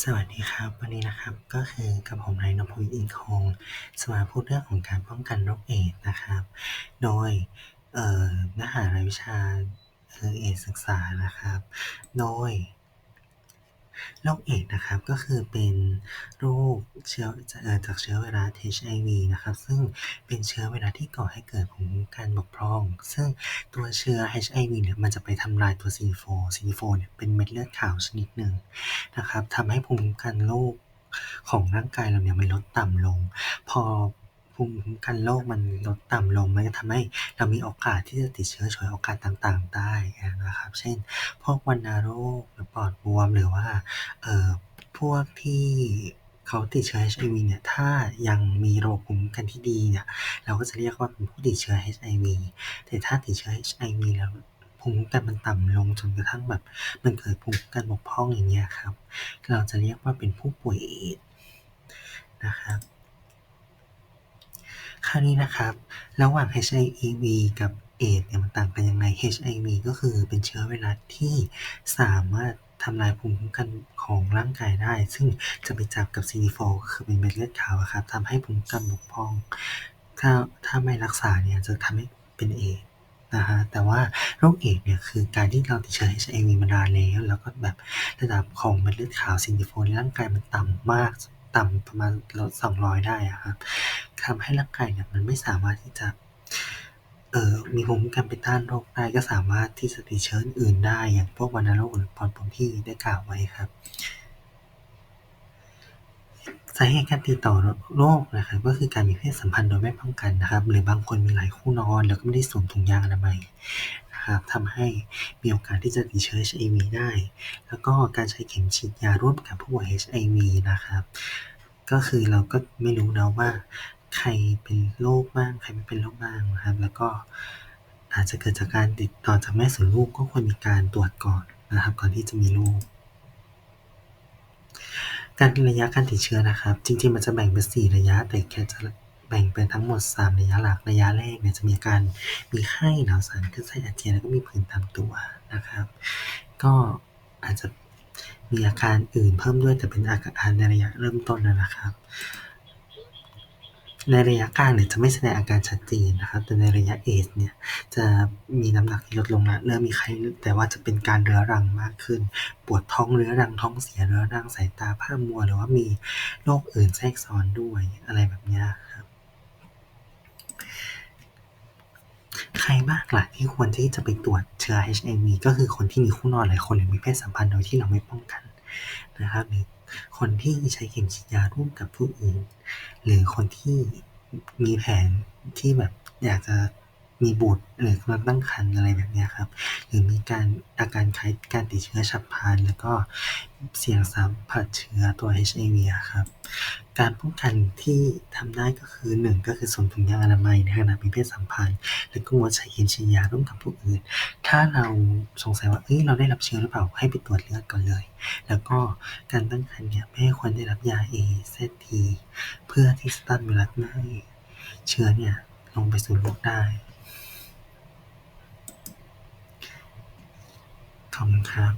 สวัสดีครับ วันนี้นะครับก็คือกับผมนายนพวิทย์อินคงสมาพูดเรื่องของการป้องกันโรคเอดส์นะครับ โดยเอ่อนื้อหารายวิชาคือเอดส์ศึกษานะครับ โดย โรคเอดส์นะครับก็คือเป็นโรคเชื้อจากเชื้อไวรัส HIV นะครับซึ่งเป็นเชื้อไวรัสที่ก่อให้เกิดภูมิคุ้มกันบกพร่อง ซึ่งตัวเชื้อ HIV เนี่ยมันจะไปทำลายตัว CD4 CD4 เนี่ยเป็นเม็ดเลือดขาวชนิดหนึ่งนะครับทำให้ภูมิคุ้มกันโรคของร่างกายเราเนี่ยมันลดต่ำลง พอ ภูมิคุ้มกันโรคมันลดต่ำลง มันก็ทำให้เรามีโอกาสที่จะติดเชื้อฉวยโอกาสต่างๆ ได้นะครับ เช่น พวกวัณโรคหรือปอดบวมหรือว่าเอ่อพวกที่เขาติดเชื้อ HIV เนี่ย ถ้ายังมีระบบภูมิคุ้มกันที่ดีเนี่ย เราก็จะเรียกว่าเป็นผู้ติดเชื้อ HIV แต่ถ้าติดเชื้อ HIV แล้วภูมิคุ้มกันมันต่ำลงจนกระทั่งแบบ มันเกิดภูมิคุ้มกันบกพร่องอย่างเงี้ยครับ เราจะเรียกว่าเป็นผู้ป่วยเอดนะครั บคราวนี้นะครับ ระหว่าง HIV กับเอดเนี่ยมันต่างกันยังไง HIV ก็คือเป็นเชื้อไวรัสที่สามารถทำลายภูมิคุ้มกันของร่างกายได้ ซึ่งจะไปจับกับ CD4 ก็คือเป็นเม็ดเลือดขาวครับทำให้ภูมิคุ้มกันบกพร่อง ถ้าถ้าไม่รักษาเนี่ยจะทำให้เป็นเอดนะฮะแต่ว่าโรคเอดเนี่ยคือการที่เราติดเชื้อ HIV มานานแล้วแล้วก็แบบระดับของเม็ดเลือดขาว CD4 ในร่างกายมันต่ำมาก ต่ำประมาณลด200ได้ครับ ทำให้ร่างกายเนี่ยมันไม่สามารถที่จะเอ่อมีภูมิคุ้มกันไปต้านโรคได้ก็สามารถที่จะติดเชื้ออื่นได้อย่างพวกวัณโรคหรือปอดบวมที่ได้กล่าวไว้ครับสาเหตุการติดต่อโรคนะครับก็คือการมีเพศสัมพันธ์โดยไม่ป้องกันนะครับ หรือบางคนมีหลายคู่นอนแล้วก็ไม่ได้สวมถุงยางอนามัยนะครับทำให้มีโอกาสที่จะติดเชื้อ HIV ได้ แล้วก็การใช้เข็มฉีดยาร่วมกับผู้ป่วย HIV นะครับ ก็คือเราก็ไม่รู้นะว่า ใครเป็นโรคบ้าง ใครไม่เป็นโรคบ้างนะครับ แล้วก็อาจจะเกิดจากการติดต่อจากแม่สู่ลูกก็ควรมีการตรวจก่อนนะครับ ก่อนที่จะมีลูก การระยะการติดเชื้อนะครับ จริงๆ มันจะแบ่งเป็น4ระยะ แต่แค่จะแบ่งเป็นทั้งหมด 3 ระยะหลัก ระยะแรกเนี่ยจะมีการมีไข้หนาวสั่นคลื่นไส้อาเจียนแล้วก็มีผื่นตามตัวนะครับ ก็อาจจะมีอาการอื่นเพิ่มด้วยแต่เป็นอาการในระยะเริ่มต้นนะครับ ในระยะกลางเนี่ยจะไม่แสดงอาการชัดเจนนะครับแต่ในระยะเอสเนี่ยจะมีน้ำหนักที่ลดลงและเริ่มมีไข้แต่ว่าจะเป็นการเรื้อรังมากขึ้น ปวดท้องเรื้อรังท้องเสียเรื้อรังสายตาพร่ามัว หรือว่ามีโรคอื่นแทรกซ้อนด้วยอะไรแบบนี้ครับใครบ้างล่ะที่ควรที่จะไปตรวจเชื้อ HIV ก็คือคนที่มีคู่นอนหลายคนหรือมีเพศสัมพันธ์โดยที่เราไม่ป้องกันนะครับหรือ คนที่ใช้เข็มฉีดยาร่วมกับผู้อื่น หรือคนที่มีแผนที่แบบอยากจะ มีบุตรหรือกำลังตั้งครรภ์อะไรแบบนี้ครับ หรือมีการอาการคล้ายการติดเชื้อฉับพลัน แล้วก็เสี่ยงสัมผัสเชื้อตัว HIV ครับ การป้องกันที่ทำได้ก็คือ 1 ก็คือสวมถุงยางอนามัยในขณะมีเพศสัมพันธ์ แล้วก็งดใช้เข็มฉีดยาร่วมกับผู้อื่น ถ้าเราสงสัยว่าเฮ้ยเราได้รับเชื้อหรือเปล่าให้ไปตรวจเลือดก่อนเลย แล้วก็การตั้งครรภ์เนี่ยไม่ควรได้รับยา AZT เพื่อที่จะต้านไวรัสไม่ให้เชื้อเนี่ยลงไปสู่ลูกได้ ขอบคุณ ครับ